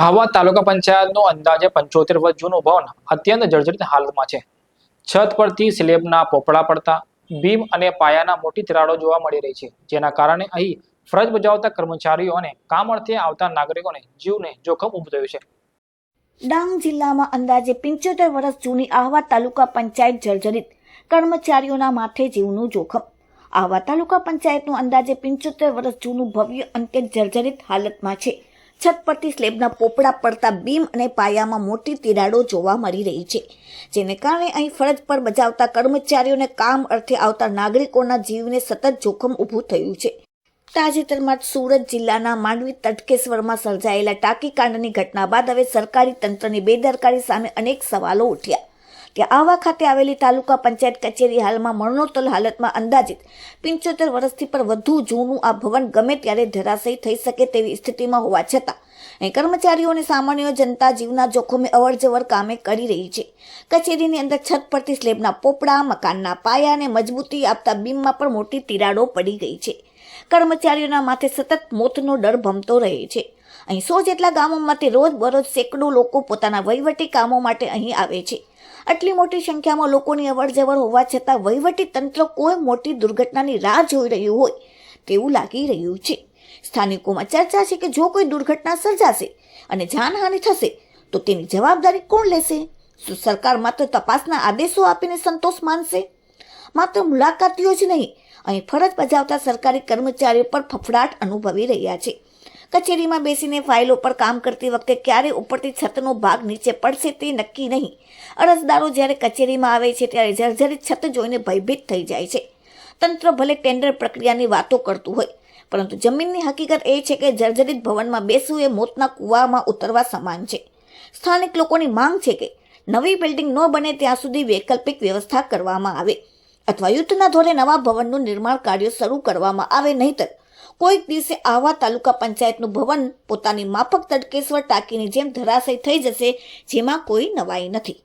આહવા તાલુકા પંચાયતનું અંદાજે પંચોતેર વર્ષ જૂનું ભવન અત્યંત જર્જરિત હાલતમાં છે. છત પરથી સ્લેબના પોપડા પડતા બીમ અને પાયાના મોટી તિરાડો જોવા મળી રહી છે, જેના કારણે અહીં ફરજ બજાવતા કર્મચારીઓ અને કામ અર્થે આવતા નાગરિકોને જીવને જોખમ ઊભું થયું છે. ડાંગ જિલ્લામાં અંદાજે પંચોતેર વર્ષ જૂની આહવા તાલુકા પંચાયત જર્જરિત, કર્મચારીઓના માથે જીવનું જોખમ. આહવા તાલુકા પંચાયતનું અંદાજે પંચોતેર વર્ષ જૂનું ભવ્ય અંતે જર્જરિત હાલતમાં છે. છત પરથી સ્લેબના પોપડા પડતા બીમ અને પાયામાં મોટી તિરાડો જોવા મળી રહી છે, જેને કારણે અહીં ફરજ પર બજાવતા કર્મચારીઓને કામ અર્થે આવતા નાગરિકોના જીવને સતત જોખમ ઊભું થયું છે. તાજેતરમાં સુરત જિલ્લાના માંડવી તટકેશ્વરમાં સર્જાયેલા ટાંકી કાંડની ઘટના બાદ હવે સરકારી તંત્રની બેદરકારી સામે અનેક સવાલો ઉઠ્યા. ત્યાં આવા ખાતે આવેલી તાલુકા પંચાયત કચેરી હાલમાં મરણોત્તર હાલતમાં અંદાજિત પંચોતેર વર્ષથી પર વધુ જૂનું આ ભવન ગમે ત્યારે ધરાશયી થઈ શકે તેવી સ્થિતિમાં હોવા છતાં, અહીં કર્મચારીઓ અને સામાન્ય જનતા જીવના જોખમે અવરજવર કામે કરી રહી છે. કચેરીની અંદર છત પરથી સ્લેબના પોપડા, મકાનના પાયાને મજબૂતી આપતા બીમમાં પણ મોટી તિરાડો પડી ગઈ છે. કર્મચારીઓના માથે સતત મોતનો ડર ભમતો રહે છે. અહીં સો જેટલા ગામોમાંથી રોજ બરોજ સેંકડો લોકો પોતાના વહીવટી કામો માટે અહીં આવે છે. આટલી મોટી સંખ્યામાં લોકોની અવરજવર હોવા છતાં વહીવટી તંત્ર કોઈ મોટી દુર્ઘટનાની રાહ જોઈ રહ્યું હોય તેવું લાગી રહ્યું છે. સ્થાનિકોમાં ચર્ચા છે કે જો કોઈ દુર્ઘટના સર્જાશે અને જાનહાનિ થશે, તો તેની જવાબદારી કોણ લેશે? શું સરકાર માત્ર તપાસના આદેશો આપીને સંતોષ માનશે? માત્ર મુલાકાતીઓ જ નહીં, અહીં ફરજ બજાવતા સરકારી કર્મચારીઓ પર ફફડાટ અનુભવી રહ્યા છે. કચેરીમાં બેસીને ફાઇલો પર કામ કરતી વખતે ક્યારે ઉપરથી છતનો ભાગ નીચે પડશે તે નક્કી નહીં. અરજદારો જ્યારે કચેરીમાં આવે છે ત્યારે જર્જરિત છત જોઈને ભયભીત થઈ જાય છે. તંત્ર ભલે ટેન્ડર પ્રક્રિયાની વાતો કરતું હોય, પરંતુ જમીનની હકીકત એ છે કે જર્જરિત ભવનમાં બેસવું એ મોતના કૂવામાં ઉતરવા સમાન છે. સ્થાનિક લોકોની માંગ છે કે નવી બિલ્ડિંગ ન બને ત્યાં સુધી વૈકલ્પિક વ્યવસ્થા કરવામાં આવે, અથવા યુદ્ધના ધોરે નવા ભવનનું નિર્માણ કાર્ય શરૂ કરવામાં આવે નહીતર કોઈક દિવસે આવા તાલુકા પંચાયતનું ભવન પોતાની માફક તડકેશ્વર ટાંકીની જેમ ધરાશય થઈ જશે, જેમાં કોઈ નવાઈ નથી.